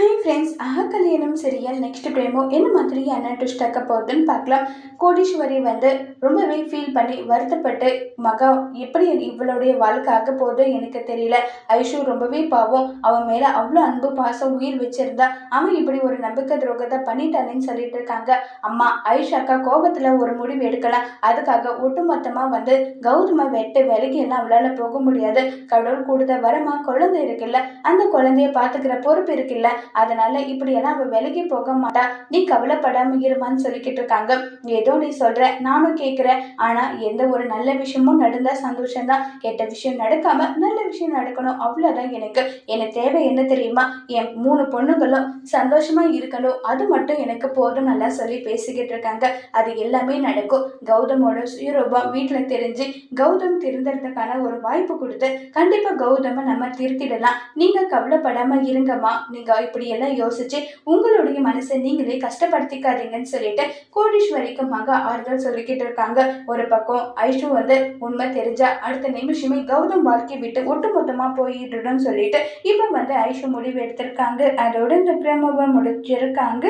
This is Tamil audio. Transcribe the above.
ஹாய் ஃப்ரெண்ட்ஸ் ஆக கல்யாணம் சீரியல் நெக்ஸ்ட் பிரேமோ என்ன மாதிரியான ட்விஸ்ட் ஆக்க போகுதுன்னு பார்க்கலாம். கோடீஸ்வரி வந்து ரொம்பவே ஃபீல் பண்ணி வருத்தப்பட்டு மகா எப்படி இவளுடைய வாழ்க்கை ஆக்க போகுது? எனக்கு தெரியல. ஐஷு ரொம்பவே பாவம். அவன் மேலே அவ்வளோ அன்பு பாசம் உயிர் வச்சிருந்தா அவன் இப்படி ஒரு நம்பிக்கை துரோகத்தை பண்ணிட்டானேன்னு சொல்லிட்டு இருக்காங்க. அம்மா ஐஷாக்கா கோபத்தில் ஒரு முடிவு எடுக்கலாம். அதுக்காக ஒட்டுமொத்தமாக வந்து கௌதம வெட்டு விலைக்கு எல்லாம் அவளால் போக முடியாது. கடவுள் கொடுத்த வரமா குழந்தை இருக்குல்ல அந்த குழந்தைய பார்த்துக்கிற பொறுப்பு இருக்குல்ல அதனால இப்படியெல்லாம் அவள் விலகி போக மாட்டா. நீ கவலைப்படாம இருமான்னு சொல்லிக்கிட்டு இருக்காங்க. ஏதோ நீ சொல்ற நானும் கேட்குறேன் ஆனா எந்த ஒரு நல்ல விஷயமும் நடந்தா சந்தோஷம்தான். கெட்ட விஷயம் நடக்காம நல்ல விஷயம் நடக்கணும். அவ்வளோதான் எனக்கு. எனக்கு தேவை என்ன தெரியுமா? என் மூணு பொண்ணுங்களும் சந்தோஷமா இருக்கணும். அது மட்டும் எனக்கு போதும் நல்லா சொல்லி பேசிக்கிட்டு இருக்காங்க. அது எல்லாமே நடக்கும். கௌதமோட சுயரூபம் வீட்டில் தெரிஞ்சு கௌதம் திருந்துறதுக்கான ஒரு வாய்ப்பு கொடுத்து கண்டிப்பாக கௌதமை நம்ம திருத்திடலாம். நீங்கள் கவலைப்படாமல் இருங்கம்மா. நீங்கள் இப்படியெல்லாம் யோசிச்சு உங்களுடைய மனசை நீங்களே கஷ்டப்படுத்திக்காதீங்கன்னு சொல்லிட்டு கோடீஸ்வரிக்கு மக ஆறுதல் சொல்லிக்கிட்டு இருக்காங்க. ஒரு பக்கம் ஐஷு வந்து உண்மை தெரிஞ்சா அடுத்த நிமிஷமே கௌதம் வாழ்க்கை விட்டு ஒட்டுமொத்தமா போயிடுன்னு சொல்லிட்டு இப்போ வந்து ஐஷு முடிவு எடுத்திருக்காங்க. அதோட இந்த பிரேமவை முடிச்சிருக்காங்க